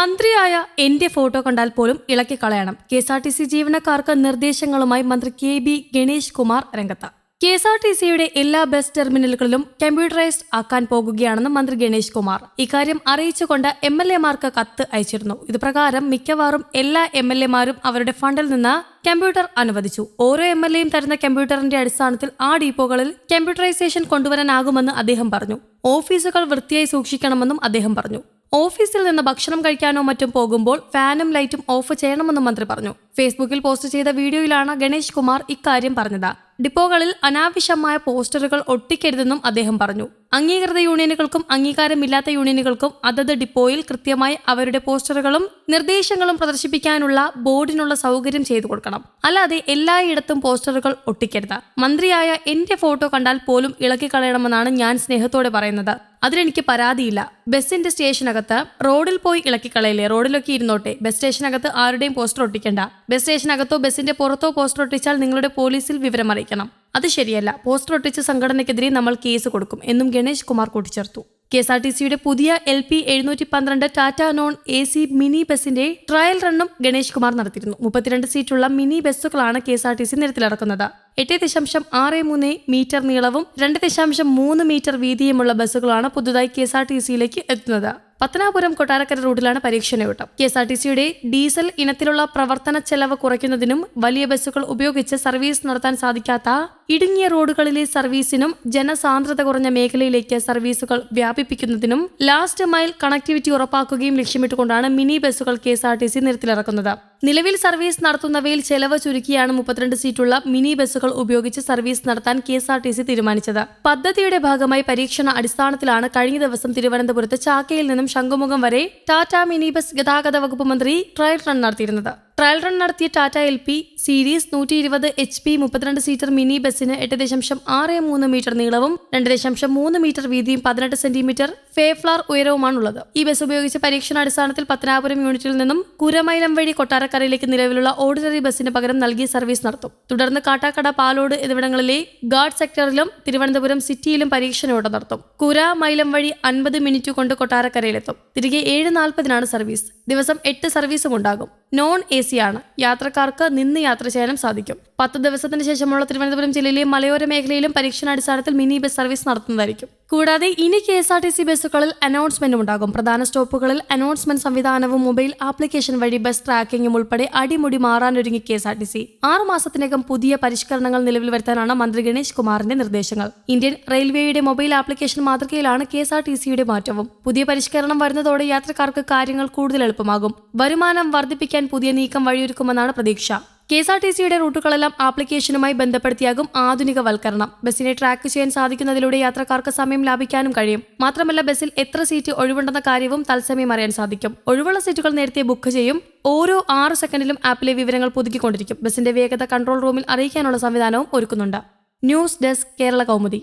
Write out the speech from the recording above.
മന്ത്രിയായ എന്റെ ഫോട്ടോ കണ്ടാൽ പോലും ഇളക്കിക്കളയണം K S R T C ജീവനക്കാർക്ക് നിർദ്ദേശങ്ങളുമായി മന്ത്രി കെ ബി ഗണേഷ് കുമാർ രംഗത്ത്. കെ എസ് ആർ ടി സിയുടെ എല്ലാ ബസ് ടെർമിനലുകളിലും കമ്പ്യൂട്ടറൈസ്ഡ് ആക്കാൻ പോകുകയാണെന്ന് മന്ത്രി ഗണേഷ് കുമാർ. ഇക്കാര്യം അറിയിച്ചുകൊണ്ട് എം എൽ എമാർക്ക് കത്ത് അയച്ചിരുന്നു. ഇതുപ്രകാരം മിക്കവാറും എല്ലാ എം എൽ എമാരും അവരുടെ ഫണ്ടിൽ നിന്ന് കമ്പ്യൂട്ടർ അനുവദിച്ചു. ഓരോ എം എൽ എയും തരുന്ന കമ്പ്യൂട്ടറിന്റെ അടിസ്ഥാനത്തിൽ ആ ഡീപ്പോകളിൽ കമ്പ്യൂട്ടറൈസേഷൻ കൊണ്ടുവരാനാകുമെന്ന് അദ്ദേഹം പറഞ്ഞു. ഓഫീസുകൾ വൃത്തിയായി സൂക്ഷിക്കണമെന്നും അദ്ദേഹം പറഞ്ഞു. ഓഫീസിൽ നിന്ന് ഭക്ഷണം കഴിക്കാനോ മറ്റും പോകുമ്പോൾ ഫാനും ലൈറ്റും ഓഫ് ചെയ്യണമെന്നും മന്ത്രി പറഞ്ഞു. ഫേസ്ബുക്കിൽ പോസ്റ്റ് ചെയ്ത വീഡിയോയിലാണ് ഗണേഷ് കുമാർ ഇക്കാര്യം പറഞ്ഞത്. ഡിപ്പോകളിൽ അനാവശ്യമായ പോസ്റ്ററുകൾ ഒട്ടിക്കരുതെന്നും അദ്ദേഹം പറഞ്ഞു. അംഗീകൃത യൂണിയനുകൾക്കും അംഗീകാരമില്ലാത്ത യൂണിയനുകൾക്കും അതത് ഡിപ്പോയിൽ കൃത്യമായി അവരുടെ പോസ്റ്ററുകളും നിർദ്ദേശങ്ങളും പ്രദർശിപ്പിക്കാനുള്ള ബോർഡിനുള്ള സൗകര്യം ചെയ്തു കൊടുക്കണം. അല്ലാതെ എല്ലായിടത്തും പോസ്റ്ററുകൾ ഒട്ടിക്കരുത്. മന്ത്രിയായ എന്റെ ഫോട്ടോ കണ്ടാൽ പോലും ഇളക്കി കളയണമെന്നാണ് ഞാൻ സ്നേഹത്തോടെ പറയുന്നത്. അതിലെനിക്ക് പരാതിയില്ല. ബസ്സിന്റെ സ്റ്റേഷനകത്ത് റോഡിൽ പോയി ഇളക്കിക്കളയില്ലേ? റോഡിലൊക്കെ ഇരുന്നോട്ടെ. ബസ് സ്റ്റേഷനകത്ത് ആരുടെയും പോസ്റ്റർ ഒട്ടിക്കണ്ട. ബസ് സ്റ്റേഷനകത്തോ ബസ്സിന്റെ പുറത്തോ പോസ്റ്റർ ഒട്ടിച്ചാൽ നിങ്ങളുടെ പോലീസിൽ വിവരം അറിയിക്കണം അത് ശരിയല്ല. പോസ്റ്റർ ഒട്ടിച്ച സംഘടനയ്ക്കെതിരെ നമ്മൾ കേസ് കൊടുക്കും എന്നും ഗണേഷ് കുമാർ കൂട്ടിച്ചേർത്തു. കെ എസ് ആർ ടി സിയുടെ പുതിയ എൽ പി എഴുന്നൂറ്റി പന്ത്രണ്ട് Tata non A C mini ബസിന്റെ ട്രയൽ റണ്ണും ഗണേഷ് കുമാർ നടത്തിയിരുന്നു. മുപ്പത്തിരണ്ട് സീറ്റുള്ള mini ബസ്സുകളാണ് K S R T C നിരത്തിലിറക്കുന്നത്. എട്ട് ദശാംശം ആറ് മൂന്ന് മീറ്റർ നീളവും രണ്ട് ദശാംശം മൂന്ന് മീറ്റർ വീതിയുമുള്ള ബസ്സുകളാണ് പുതുതായി കെ എസ് ആർ ടി സിയിലേക്ക് എത്തുന്നത്. പത്തനാപുരം കൊട്ടാരക്കര റൂട്ടിലാണ് പരീക്ഷണയോട്ടം. കെ എസ് ആർ ടി സിയുടെ ഡീസൽ ഇനത്തിലുള്ള പ്രവർത്തന ചെലവ് കുറയ്ക്കുന്നതിനും വലിയ ബസ്സുകൾ ഉപയോഗിച്ച് സർവീസ് നടത്താൻ സാധിക്കാത്ത ഇടുങ്ങിയ റോഡുകളിലെ സർവീസിനും ജനസാന്ദ്രത കുറഞ്ഞ മേഖലയിലേക്ക് സർവീസുകൾ വ്യാപിപ്പിക്കുന്നതിനും ലാസ്റ്റ് മൈൽ കണക്ടിവിറ്റി ഉറപ്പാക്കുകയും ലക്ഷ്യമിട്ടുകൊണ്ടാണ് മിനി ബസ്സുകൾ K S R T C നിരത്തിലിറക്കുന്നത്. നിലവിൽ സർവീസ് നടത്തുന്നവയിൽ ചെലവ് ചുരുക്കിയാണ് മുപ്പത്തിരണ്ട് സീറ്റുള്ള മിനി ബസ്സുകൾ ഉപയോഗിച്ച് സർവീസ് നടത്താൻ K S R T C തീരുമാനിച്ചത്. പദ്ധതിയുടെ ഭാഗമായി പരീക്ഷണ അടിസ്ഥാനത്തിലാണ് കഴിഞ്ഞ ദിവസം തിരുവനന്തപുരത്ത് ചാക്കയിൽ നിന്നും ശംഖുമുഖം വരെ ടാറ്റ മിനി ബസ് ഗതാഗത വകുപ്പ് മന്ത്രി ട്രയൽ റൺ നടത്തിയിരുന്നത്. ട്രയൽ റൺ നടത്തിയ ടാറ്റ എൽ പി സീരീസ് നൂറ്റി ഇരുപത് എച്ച് പി മുപ്പത്തിരണ്ട് സീറ്റർ മിനി ബസ്സിന് എട്ട് ദശാംശം ആറ് മൂന്ന് മീറ്റർ നീളവും രണ്ട് ദശാംശം മൂന്ന് മീറ്റർ വീതിയും പതിനെട്ട് സെന്റിമീറ്റർ ഫേഫ്ലാർ ഉയരവുമാണുള്ളത്. ഈ ബസ് ഉപയോഗിച്ച് പരീക്ഷണാടിസ്ഥാനത്തിൽ പത്തനാപുരം യൂണിറ്റിൽ നിന്നും കുരമൈലം വഴി കൊട്ടാരക്കരയിലേക്ക് നിലവിലുള്ള ഓർഡിനറി ബസ്സിന് പകരം നൽകി സർവീസ് നടത്തും. തുടർന്ന് കാട്ടാക്കട പാലോട് എന്നിവിടങ്ങളിലെ ഗാർഡ് സെക്ടറിലും തിരുവനന്തപുരം സിറ്റിയിലും പരീക്ഷണയോട്ടം നടത്തും. കുര മൈലം വഴി അൻപത് മിനിറ്റ് കൊണ്ട് കൊട്ടാരക്കരയിലെത്തും. തിരികെ ഏഴ് നാൽപ്പതിനാണ് സർവീസ്. ദിവസം എട്ട് സർവീസും ഉണ്ടാകും. നോൺ എ സി ആണ്. യാത്രക്കാർക്ക് നിന്ന് യാത്ര ചെയ്യാനും സാധിക്കും. പത്ത് ദിവസത്തിന് ശേഷമുള്ള തിരുവനന്തപുരം ജില്ലയിലെ മലയോര മേഖലയിലും പരീക്ഷണാടിസ്ഥാനത്തിൽ മിനി ബസ് സർവീസ് നടത്തുന്നതായിരിക്കും. കൂടാതെ ഇനി K S R T C ബസ്സുകളിൽ അനൗൺസ്മെന്റും ഉണ്ടാകും. പ്രധാന സ്റ്റോപ്പുകളിൽ അനൗൺസ്മെന്റ് സംവിധാനവും മൊബൈൽ ആപ്ലിക്കേഷൻ വഴി ബസ് ട്രാക്കിംഗും ഉൾപ്പെടെ അടിമുടി മാറാനൊരുങ്ങി K S R T C. ആറു മാസത്തിനകം പുതിയ പരിഷ്കരണങ്ങൾ നിലവിൽ വരുത്താനാണ് മന്ത്രി ഗണേഷ് കുമാറിന്റെ നിർദ്ദേശങ്ങൾ. ഇന്ത്യൻ റെയിൽവേയുടെ മൊബൈൽ ആപ്ലിക്കേഷൻ മാതൃകയിലാണ് കെ എസ് ആർ ടി സിയുടെ മാറ്റവും. പുതിയ പരിഷ്കരണം വരുന്നതോടെ യാത്രക്കാർക്ക് കാര്യങ്ങൾ കൂടുതൽ എളുപ്പമാകും. വരുമാനം വർദ്ധിപ്പിക്കാൻ പുതിയ നീക്കം വഴിയൊരുക്കുമെന്നാണ് പ്രതീക്ഷ. കെ എസ് ആർ ടി സിയുടെ റൂട്ടുകളെല്ലാം ആപ്ലിക്കേഷനുമായി ബന്ധപ്പെടുത്തിയാകും ആധുനികവൽക്കരണം. ബസ്സിനെ ട്രാക്ക് ചെയ്യാൻ സാധിക്കുന്നതിലൂടെ യാത്രക്കാർക്ക് സമയം ലാഭിക്കാനും കഴിയും. മാത്രമല്ല ബസ്സിൽ എത്ര സീറ്റ് ഒഴിവുണ്ടെന്ന കാര്യവും തത്സമയം അറിയാൻ സാധിക്കും. ഒഴിവുള്ള സീറ്റുകൾ നേരത്തെ ബുക്ക് ചെയ്യും. ഓരോ ആറ് സെക്കൻഡിലും ആപ്പിലെ വിവരങ്ങൾ പുതുക്കിക്കൊണ്ടിരിക്കും. ബസ്സിന്റെ വേഗത കൺട്രോൾ റൂമിൽ അറിയിക്കാനുള്ള സംവിധാനവും ഒരുക്കുന്നുണ്ട്. News desk Kerala Kaumudi.